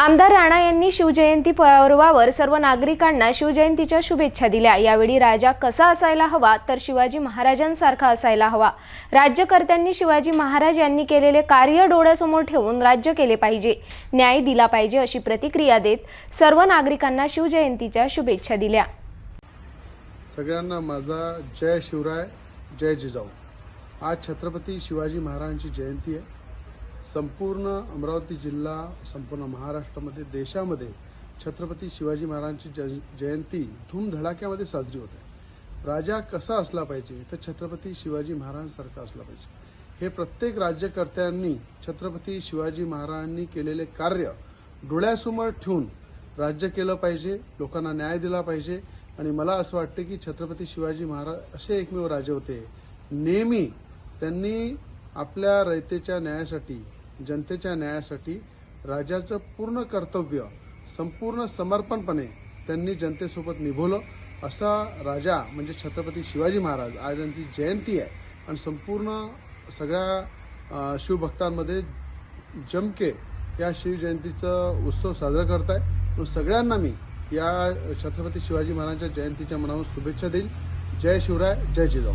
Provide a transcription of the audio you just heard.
आमदार राणा यांनी शिवजयंती पर्वावर सर्व नागरिकांना शिवजयंतीच्या शुभेच्छा दिल्या. यावेळी राजा कसा असायला हवा तर शिवाजी महाराजांसारखा असायला हवा. राज्यकर्त्यांनी शिवाजी महाराज यांनी केलेले कार्य डोळ्यासमोर ठेवून राज्य केले पाहिजे. न्याय दिला पाहिजे अशी प्रतिक्रिया देत सर्व नागरिकांना शिवजयंतीच्या शुभेच्छा दिल्या. सगळ्यांना माझा जय शिवराय जय जिजाऊ. आज छत्रपती शिवाजी महाराजांची जयंती आहे. संपूर्ण अमरावती जिल्हा संपूर्ण महाराष्ट्रामध्ये देशामध्ये छत्रपती शिवाजी महाराजांची जय- जयंती धूमधडाक्यामध्ये साजरी होते राजा कसा असला पाहिजे तर छत्रपती शिवाजी महाराजांसारखा असला पाहिजे. हे प्रत्येक राज्यकर्त्यांनी छत्रपती शिवाजी महाराजांनी केलेले कार्य डोळ्यासमोर ठेवून राज्य केलं पाहिजे लोकांना न्याय दिला पाहिजे. आणि मला असं वाटतं की छत्रपती शिवाजी महाराज असे एकमेव राजे होते. नेहमी त्यांनी आपल्या रयतेच्या न्यायासाठी जनतेच्या न्यायासाठी राजाचं पूर्ण कर्तव्य संपूर्ण समर्पणपणे त्यांनी जनतेसोबत निभवलं. असा राजा म्हणजे छत्रपती शिवाजी महाराज आज त्यांची जयंती आहे. आणि संपूर्ण सगळ्या शिवभक्तांमध्ये जमके या शिवजयंतीचं उत्सव साजरा करत आहे सगळ्यांना मी या छत्रपती शिवाजी महाराजांच्या जयंतीच्या मनावर शुभेच्छा देईल. जय शिवराय जय जिजाऊ.